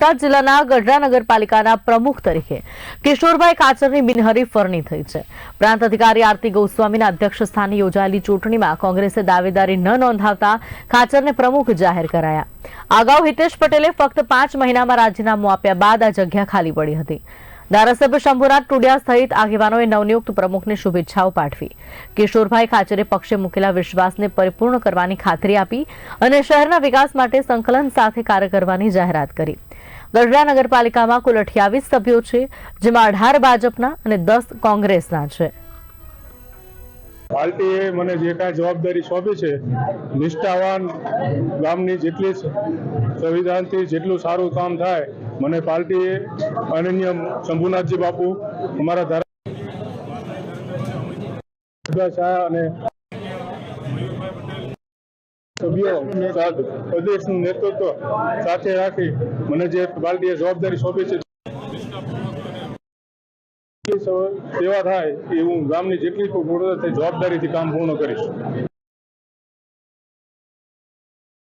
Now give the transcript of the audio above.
બોટાદ જિલ્લાના ગઢડા નગરપાલિકાના પ્રમુખ તરીકે કિશોરભાઈ કાચરની બિનહરીફ વરણી થઈ છે. પ્રાંત અધિકારી આરતી ગોસ્વામીના અધ્યક્ષ સ્થાને યોજાયેલી ચૂંટણીમાં કોંગ્રેસે દાવેદારી ન નોંધાવતા કાચરને પ્રમુખ જાહેર કરાયા. અગાઉ હિતેશ પટેલે ફક્ત પાંચ મહિનામાં રાજીનામું આપ્યા બાદ આ જગ્યા ખાલી પડી હતી. ધારાસભ્ય શંભુનાથ ટુડિયા સહિત આગેવાનોએ નવનિયુક્ત પ્રમુખને શુભેચ્છાઓ પાઠવી. કિશોરભાઈ ખાચરે પક્ષે મૂકેલા વિશ્વાસને પરિપૂર્ણ કરવાની ખાતરી આપી અને શહેરના વિકાસ માટે સંકલન સાથે કાર્ય કરવાની જાહેરાત કરી. ગઢડા નગરપાલિકામાં કુલ અઠ્યાવીસ સભ્યો છે, જેમાં અઢાર ભાજપના અને દસ કોંગ્રેસના છે. પાર્ટીએ મને જે કાંઈ જવાબદારી સોંપી છે, નિષ્ઠાવાન ગામની જેટલી સંવિધાનથી જેટલું સારું કામ થાય, મને પાર્ટીએ અનન્ય શંભુનાથજી બાપુ, અમારા ધારા અને સભ્યો પ્રદેશનું નેતૃત્વ સાથે રાખી મને જે પાર્ટીએ જવાબદારી સોંપી છે સેવા થાય એ હું ગામની જેટલી જવાબદારીથી કામ પૂર્ણ કરીશ.